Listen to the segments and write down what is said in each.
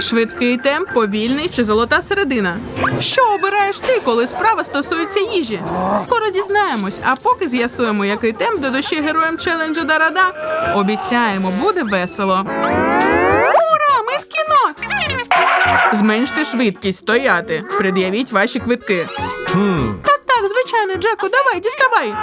Швидкий темп, повільний чи золота середина. Що обираєш ти, коли справа стосується їжі? Скоро дізнаємось, а поки з'ясуємо, який темп до душі героям челенджу Дарада. Обіцяємо, буде весело. Ура! Ми в кіно! Зменште швидкість, стояти. Пред'явіть ваші квитки. Так, так, звичайно, Джеку, давай, діставай.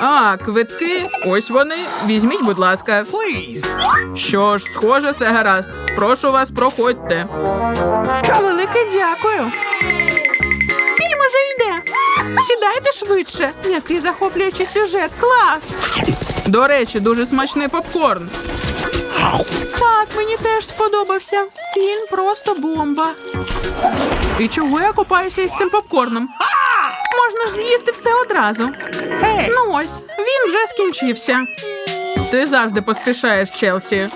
А, квитки. Ось вони. Візьміть, будь ласка. Please. Що ж, схоже, все гаразд. Прошу вас, проходьте. Велике дякую. Фільм уже йде. Сідайте швидше. Який захоплюючий сюжет. Клас. До речі, дуже смачний попкорн. Так, мені теж сподобався. Фільм просто бомба. І чого я купаюся із цим попкорном? Можна ж з'їсти все одразу. Ну ось, він вже скінчився. Ти завжди поспішаєш, Челсі.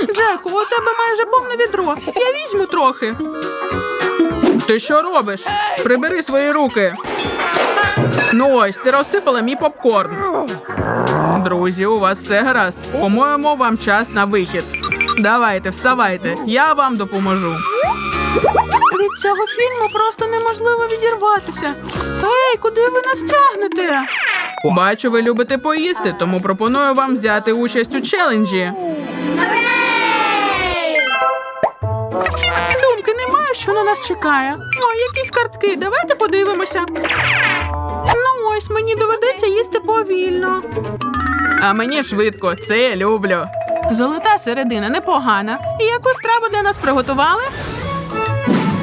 Джеку, у тебе майже повне відро. Я візьму трохи. Ти що робиш? Прибери свої руки. Ну ось, ти розсипала мій попкорн. Друзі, у вас все гаразд. По-моєму, вам час на вихід. Давайте, вставайте, я вам допоможу. Від цього фільму просто неможливо відірватися. Ей, куди ви нас тягнете? Бачу, ви любите поїсти, тому пропоную вам взяти участь у челенджі. Думки немає, що на нас чекає. О, якісь картки, давайте подивимося. Ну ось мені доведеться їсти повільно. А мені швидко, це я люблю. Золота середина непогана. І яку страву для нас приготували?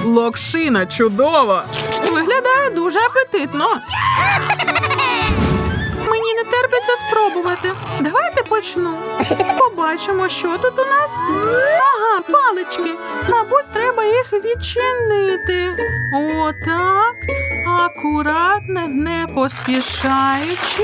Локшина, чудово! Виглядає дуже апетитно. Мені не терпиться спробувати. Давайте почну. Побачимо, що тут у нас. Ага, палички. Мабуть, треба їх відчинити. Отак. Акуратно, не поспішаючи.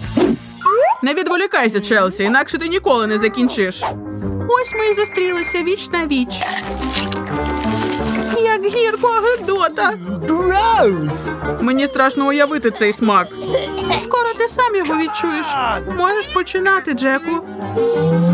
Не відволікайся, Челсі, інакше ти ніколи не закінчиш. Ось ми і зустрілися віч на віч. Як гірко гидота. Мені страшно уявити цей смак. Скоро ти сам його відчуєш. Можеш починати, Джеку.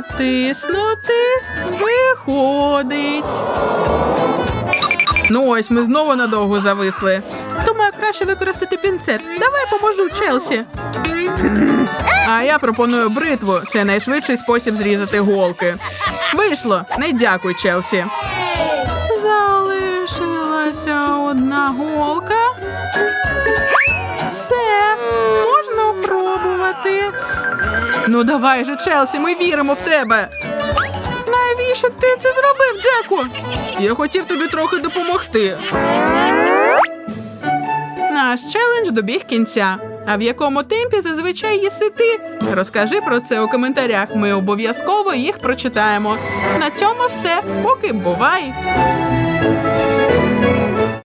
Натиснути. Виходить. Ну ось ми знову надовго зависли. Думаю, краще використати пінцет. Давай поможу Челсі. А я пропоную бритву. Це найшвидший спосіб зрізати голки. Вийшло. Не дякуй, Челсі. Залишилася одна голка. Все, можна пробувати. Ну давай же, Челсі, ми віримо в тебе. Навіщо ти це зробив, Джеку? Я хотів тобі трохи допомогти. Наш челендж добіг кінця. А в якому темпі зазвичай їси ти? Розкажи про це у коментарях. Ми обов'язково їх прочитаємо. На цьому все. Поки бувай!